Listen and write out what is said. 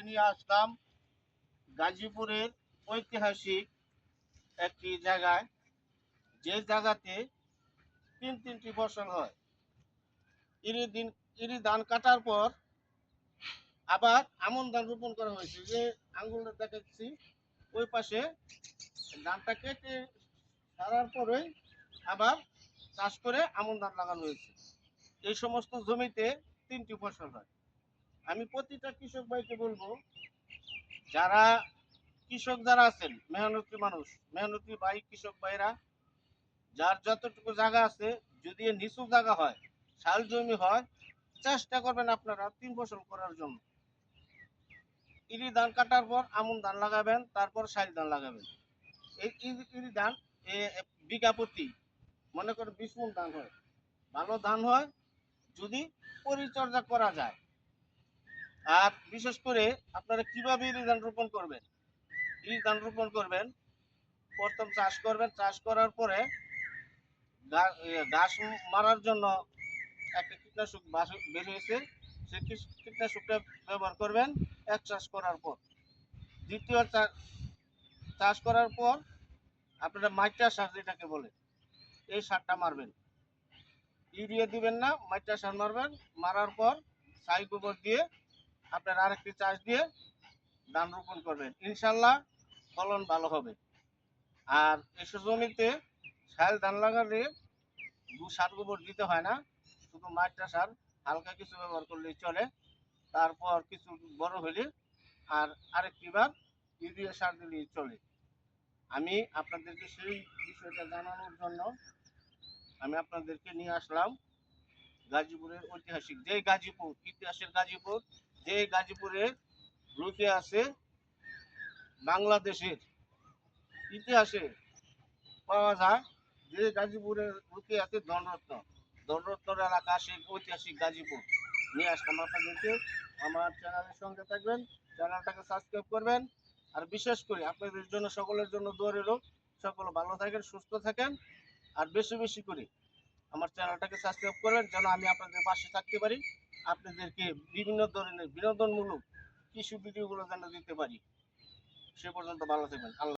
আপনাদেরকে নিয়ে আসলাম গাজীপুরের ঐতিহাসিক একটি জায়গায়। যে জায়গাতে তিন তিনটি ফসল হয়। ইরি দিন, ইরি ধান কাটার পর আবার আমন ধান রোপণ করা হয়েছে। যে আঙ্গুলটা দেখাচ্ছি ওই পাশে ধানটা কেটে সারার পরে আবার চাষ করে আমন ধান লাগানো হয়েছে। এই সমস্ত জমিতে তিনটি ফসল হয়। আমি প্রতিটা কৃষক ভাইকে বলব, যারা কৃষক যারা আছেন, মেহনতি মানুষ, মেহনতি ভাই, কৃষক ভাইরা, যার যতটুকু জায়গা আছে, যদি নিচু জায়গা হয়, শাল জমি হয়, চেষ্টা করবেন আপনারা তিন ফসল করার জন্য। ইরি ধান কাটার পর আমন ধান লাগাবেন, তারপর শাল ধান লাগাবেন। এই ইরি ধান বিঘা প্রতি, মনে করেন বিশ মন ধান হয়। ভালো ধান হয়, যদি পরিচর্যা করা যায়। আর বিশেষ করে আপনারা কীভাবে ইরি ধান রোপণ করবেন? ইরি ধান রোপণ করবেন, প্রথম চাষ করবেন, চাষ করার পরে ঘাস মারার জন্য একটা কীটনাশক বাস- বের হয়েছে সেই কীট- কীটনাশকটা ব্যবহার করবেন এক চাষ করার পর। দ্বিতীয় চাষ করার পর আপনারা মাইটা সার যেটাকে বলে, এই সারটা মারবেন। ইউরিয়া দিবেন না, মাইটা সার মারবেন, মারার পর ছাই গোবর দিয়ে আপনার আরেকটি চাষ দিয়ে ধান রোপণ করবেন। ইনশাল্লাহ ফলন ভালো হবে। আর এসব জমিতে শাল ধান লাগালে দু সার গোবর দিতে হয় না, শুধু মাইটা সার, হালকা কিছু ব্যবহার করলেই চলে। তারপর কিছু বড় হলে আর আরেকটি বার ইউরিয়া সার দিলেই চলে। আমি আপনাদেরকে সেই বিষয়টা জানানোর জন্য আমি আপনাদেরকে নিয়ে আসলাম গাজীপুরের ঐতিহাসিক যে গাজীপুর, ইতিহাসের গাজীপুর যে গাজীপুরে রুখে আছে, বাংলাদেশের ইতিহাসে পাওয়া যায় যে গাজীপুরে রুখে আছে ধনরত্ন। ধনরত্ন এলাকা সেই ঐতিহাসিক গাজীপুর। নিয়ে আসলাম আপনাদেরকে আমার চ্যানেলের সঙ্গে থাকবেন, চ্যানেলটাকে সাবস্ক্রাইব করবেন, আর বিশেষ করে আপনাদের জন্য, সকলের জন্য দোয়া রইল। সকল ভালো থাকেন, সুস্থ থাকেন, আর বেশি বেশি করে আমার চ্যানেলটাকে সাবস্ক্রাইব করবেন, যেন আমি আপনাদের পাশে থাকতে পারি। আপনাদেরকে বিভিন্ন ধরনের বিনোদনমূলক কিছু ভিডিওগুলো যেন দিতে পারি। সে পর্যন্ত ভালো থাকবেন। আল্লাহ